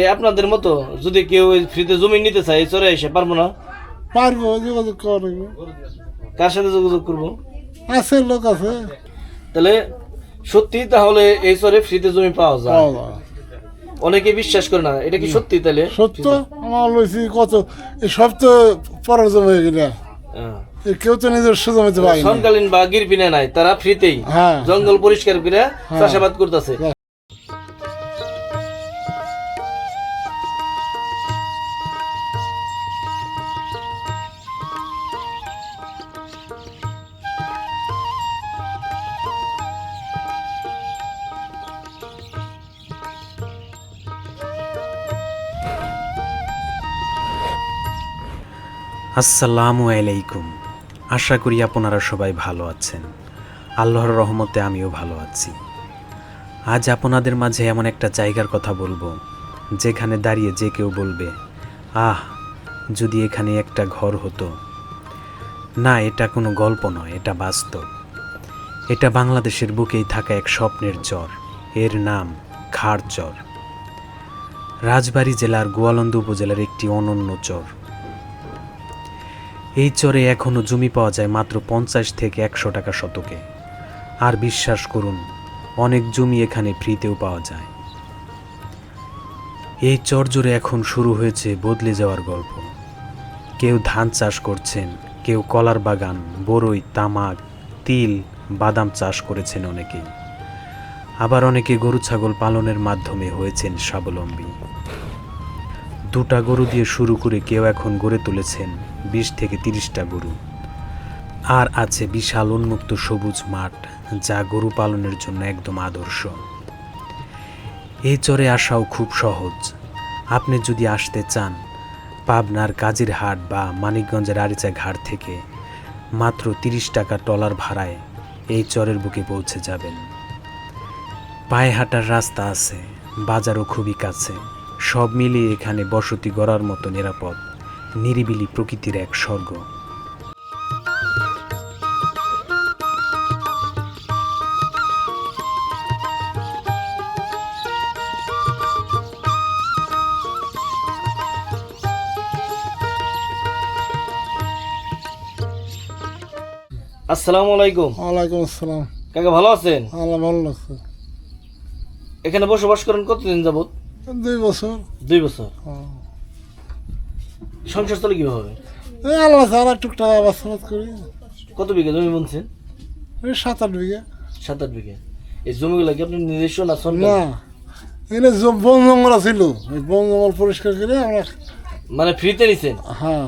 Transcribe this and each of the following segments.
এই আপনাদের মতো যদি কেউ ফ্রিতে জমি নিতে চায় চরে এসে পারব না? পারব যোগাযোগ করব কার সাথে যোগাযোগ করব? আছে লোক আছে। তাহলে সত্যি তাহলে এই চরে ফ্রিতে জমি পাওয়া যায়। অনেকে বিশ্বাস করে না এটা কি সত্যি তাহলে? সত্য? আমার লইছি কত সব তো পরের জমি হয়ে গেলে। হ্যাঁ। এই কেউ তো নিজস্ব জমিতে না সমকালীন বা গিরপিনে নাই তারা ফ্রিতেই। হ্যাঁ। জঙ্গল পরিষ্কার করে চাষাবাদ করতেছে। আসসালামু আলাইকুম। আশা করি আপনারা সবাই ভালো আছেন। আল্লাহর রহমতে আমিও ভালো আছি। আজ আপনাদের মাঝে এমন একটা জায়গার কথা বলব, যেখানে দাঁড়িয়ে যে কেউ বলবে, আহ, যদি এখানে একটা ঘর হতো। না, এটা কোনো গল্প নয়, এটা বাস্তব। এটা বাংলাদেশের বুকেই থাকা এক স্বপ্নের চর এর নাম খাড় চর রাজবাড়ী জেলার গোয়ালন্দ উপজেলার একটি অনন্য চর এই চরে এখনও জমি পাওয়া যায় মাত্র পঞ্চাশ থেকে একশো টাকা শতকে। আর বিশ্বাস করুন, অনেক জমি এখানে ফ্রিতেও পাওয়া যায়। এই চর জুড়ে এখন শুরু হয়েছে বদলে যাওয়ার গল্প। কেউ ধান চাষ করছেন, কেউ কলার বাগান, বরই, তামাক, তিল, বাদাম চাষ করেছেন অনেকেই। আবার অনেকে গরু, ছাগল পালনের মাধ্যমে হয়েছেন স্বাবলম্বী। দুটা গরু দিয়ে শুরু করে কেউ এখন গড়ে তুলেছেন বিশ থেকে তিরিশটা গরু। আর আছে বিশাল উন্মুক্ত সবুজ মাঠ যা গরু পালনের জন্য একদম আদর্শ। এই চরে আসাও খুব সহজ। আপনি যদি আসতে চান, পাবনার কাজির হাট বা মানিকগঞ্জের আরিচা ঘাট থেকে মাত্র তিরিশ টাকা টলার ভাড়ায় এই চরের বুকে পৌঁছে যাবেন। পায়ে হাঁটার রাস্তা আছে, বাজারও খুবই কাছে। সব মিলিয়ে এখানে বসতি গড়ার মতো নিরাপদ নিরিবিলি প্রকৃতির এক স্বর্গ। আসসালামু আলাইকুম ওয়ালাইকুম আসসালাম। কাকা ভালো আছেন? আল্লাহ ভালো লাগছে এখানে বসবাস করেন কতদিন যাবত দুই বছর। দুই বছর? হ্যাঁ। সংসার চলে কীভাবে? এই আল্লাহ ছাড়া টুকটাক আবাদ করি। কত বিঘা জমি বলছেন এই সাত আট বিঘা। সাত আট বিঘা। এই জমিগুলো কি আপনি নিজস্ব না না। এখানে বন জঙ্গল ছিল এই বন জঙ্গল পরিষ্কার করে আমরা মানে ফ্রিতে নিছেন? হ্যাঁ।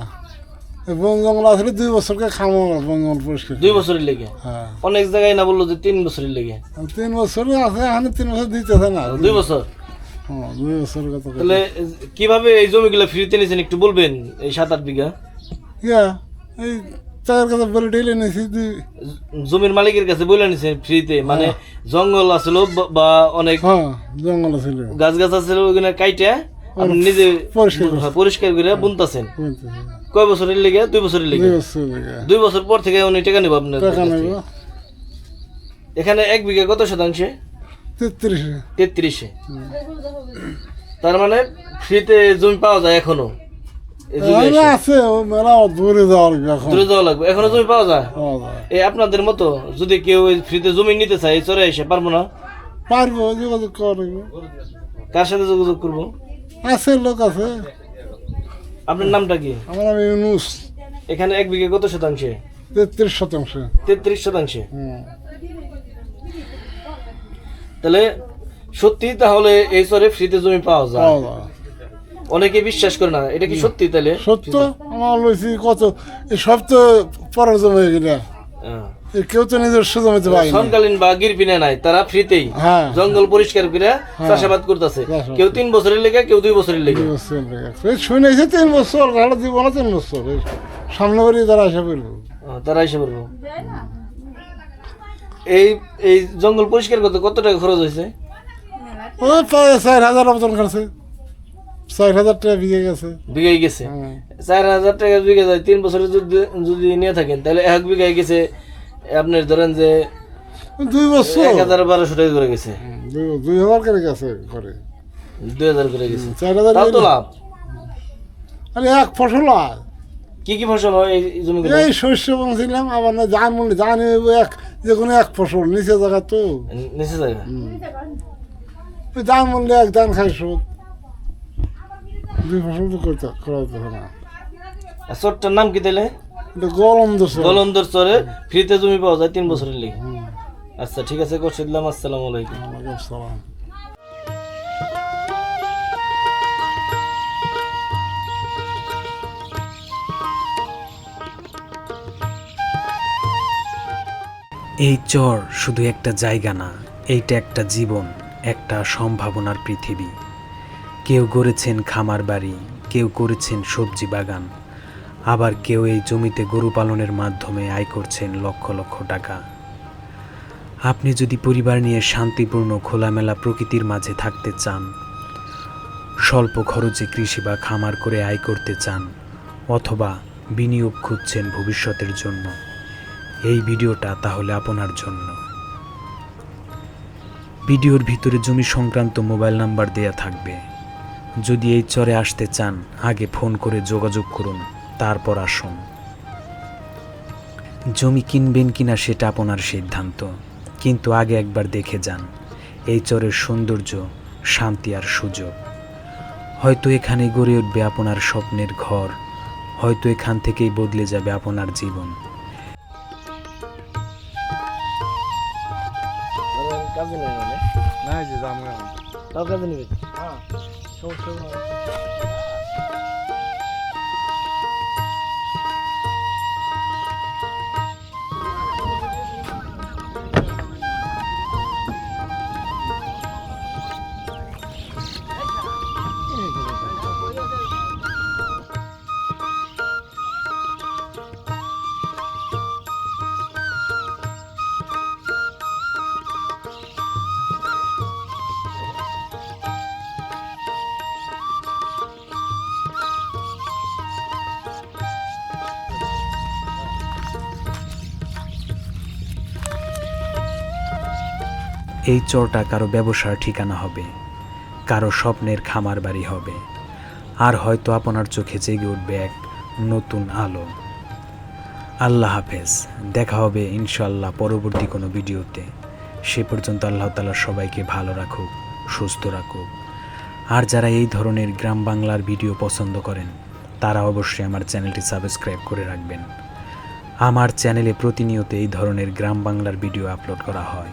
বন জঙ্গল আসলে দুই বছরকে খামো বন জঙ্গল পরিষ্কার দুই বছরের লেগে? হ্যাঁ। অনেক জায়গায় না বলল যে তিন বছরের লেগে? তিন বছর আছে এখানে তিন বছর দিতেছে না। দুই বছর? তাহলে কীভাবে এই জমিগুলো ফ্রিতে নিছেন একটু বলবেন এই সাত আট বিঘা? ইয়া এই বলে ডেলে নিয়েছি জমির মালিকের কাছে বলে নিছেন ফ্রিতে মানে জঙ্গল আসলো বা- অনেক হ্যাঁ জঙ্গল ছিল গাছ গাছ আছিল ওইখানে কাইটে আপনি নিজে পরিষ্কার হ্যাঁ, করে বুনতাছেন। কয় বছরের লেগে? দুই বছরের লেগে? দুই বছর পর থেকে উনি টাকা নেব আপনার। এখানে এক বিঘা কত শতাংশে? তেত্রিশে। তেত্রিশে। তার মানে ফ্রিতে জমি পাওয়া যায় এখনও। আছে মেলা দূরে এখন। যাওয়া লাগবে। এখনও জমি পাওয়া যায়? এই আপনাদের মতো যদি কেউ ফ্রিতে জমি নিতে চায় চরে এসে পারব না? পারব যোগাযোগ করব কার সাথে যোগাযোগ করব? আছে লোক আছে। আপনার নামটা কি? আমার নাম ইউনুস। এখানে এক বিঘে কত শতাংশে? তেত্রিশ শতাংশ। তেত্রিশ শতাংশে। তাহলে সত্যি তাহলে এই চরে ফ্রিতে জমি পাওয়া যায়। অনেকে বিশ্বাস করে না এটা কি সত্যি তাহলে? সত্য? আমার লইছি কত? সব তো পরের জমি হয়ে গেলে হ্যাঁ। কেউ তো নিজস্ব জমিতে পাই না সমকালীন বা গিরপিনে নাই তারা ফ্রিতেই। হ্যাঁ। জঙ্গল পরিষ্কার করে চাষাবাদ করতেছে। কেউ তিন বছরের লেগে কেউ দুই বছরের লেগে। শুনেছি তিন বছর ভাড়া দিব না তিন বছর। সামনে বাড়ি তারা আসা করব হ্যাঁ, তারা এসে বলব। এই এই জঙ্গল পরিষ্কার করতে কত টাকা খরচ হয়েছে? ওই প্রায় চার হাজার মতন কাছে চার হাজার টাকা বিঘে গেছে। বিঘাই গেছে? হ্যাঁ। চার হাজার টাকা বিঘা যায় তিন বছরে যদি যদি নিয়ে থাকেন তাহলে এক বিঘায় গেছে আপনার ধরেন যে দুই বছর। এক হাজার বারোশো টাকা করে গেছে। দুই- হাজার করে গেছে করে দুই হাজার করে গেছে। চার হাজার তো লাভ। আরে এক ফসল হয়। কি কি ফসল হয় এই জমিগুলো? এই শস্য বলছিলাম আবার না ধান মনে ধান এক যে কোনো এক ফসল নিচে জায়গা তো। নিচে জায়গা? ওই ধান মূল্যে এক দান খাই শোধ দুই ফসল তো করতে করা যেতে না। চোরটার নাম কি দিলে গলন্দর দোষ গলন্দর চরে ফ্রিতে জমি পাওয়া যায় তিন বছরের লিগে। আচ্ছা ঠিক আছে করছিলাম আসসালামু আলাইকুম। সালাম এই চর শুধু একটা জায়গা না, এইটা একটা জীবন, একটা সম্ভাবনার পৃথিবী। কেউ গড়েছেন খামার বাড়ি, কেউ করেছেন সবজি বাগান, আবার কেউ এই জমিতে গরু পালনের মাধ্যমে আয় করছেন লক্ষ লক্ষ টাকা। আপনি যদি পরিবার নিয়ে শান্তিপূর্ণ, খোলামেলা প্রকৃতির মাঝে থাকতে চান, স্বল্প খরচে কৃষি বা খামার করে আয় করতে চান, অথবা বিনিয়োগ খুঁজছেন ভবিষ্যতের জন্য এই ভিডিওটা তাহলে আপনার জন্য। ভিডিওর ভিতরে জমি সংক্রান্ত মোবাইল নাম্বার দেয়া থাকবে। যদি এই চরে আসতে চান, আগে ফোন করে যোগাযোগ করুন, তারপর আসুন। জমি কিনবেন কিনা সেটা আপনার সিদ্ধান্ত, কিন্তু আগে একবার দেখে যান, এই চরের সৌন্দর্য, শান্তি আর সুযোগ। হয়তো এখানে গড়ে উঠবে আপনার স্বপ্নের ঘর, হয়তো এখান থেকেই বদলে যাবে আপনার জীবন। কাজে নেই মানে? না যে দাম কাজে নেবে? এই চরটা কারও ব্যবসার ঠিকানা হবে, কারও স্বপ্নের খামার বাড়ি হবে, আর হয়তো আপনার চোখে জেগে উঠবে এক নতুন আলো। আল্লাহ হাফেজ, দেখা হবে ইনশাল্লাহ পরবর্তী কোনো ভিডিওতে। সে পর্যন্ত আল্লাহ তালা সবাইকে ভালো রাখুক, সুস্থ রাখুক। আর যারা এই ধরনের গ্রাম বাংলার ভিডিও পছন্দ করেন, তারা অবশ্যই আমার চ্যানেলটি সাবস্ক্রাইব করে রাখবেন। আমার চ্যানেলে প্রতিনিয়ত এই ধরনের গ্রাম বাংলার ভিডিও আপলোড করা হয়।